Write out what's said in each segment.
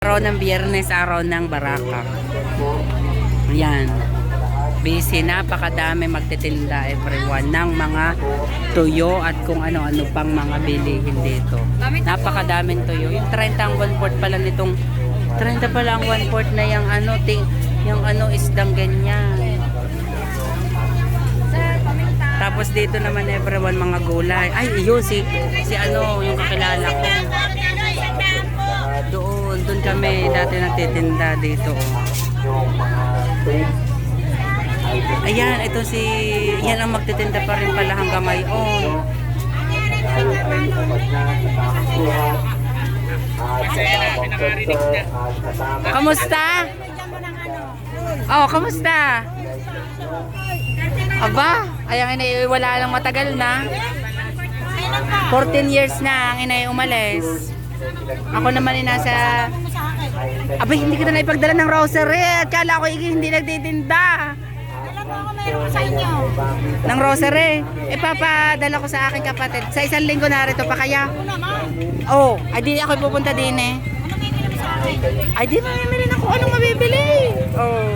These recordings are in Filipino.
Araw ng biyernes, araw ng baraka. Yan. Busy, napakadami magtitinda everyone ng mga tuyo at kung ano-ano pang mga bilihin dito. Napakadaming tuyo. Yung 30 ang 1 fourth pala nitong 30 pala ang 1 fourth na yung ano, ting, yung ano isdang ganyan. Tapos dito naman everyone mga gulay. Ay, yun si si ano, yung kakilala ko. Kami dati nagtitinda dito. Ayan, ito si, yan ang magtitinda pa rin pala hanggang ngayon. Kamusta? Oh, kamusta? Aba, ayang inay wala lang matagal na. 14 years na ang inay umalis. Ako naman ay nasa... Aba, hindi kita na ipagdala ng rosary. Kala ko hindi nagtitinda. Ng rosary. Eh, papadala ko sa aking kapatid. Sa isang linggo narito pa kaya. Oh, ay di ako pupunta din eh. Ay di mamimili na kung anong mabibili. Oh.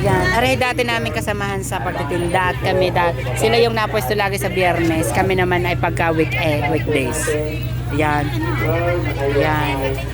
Ayan, aray dati namin kasamahan sa pagtitinda at kami dati. Sila yung napwesto lagi sa biyernes. Kami naman ay pagka week eh, weekdays. Ayan. Ayan.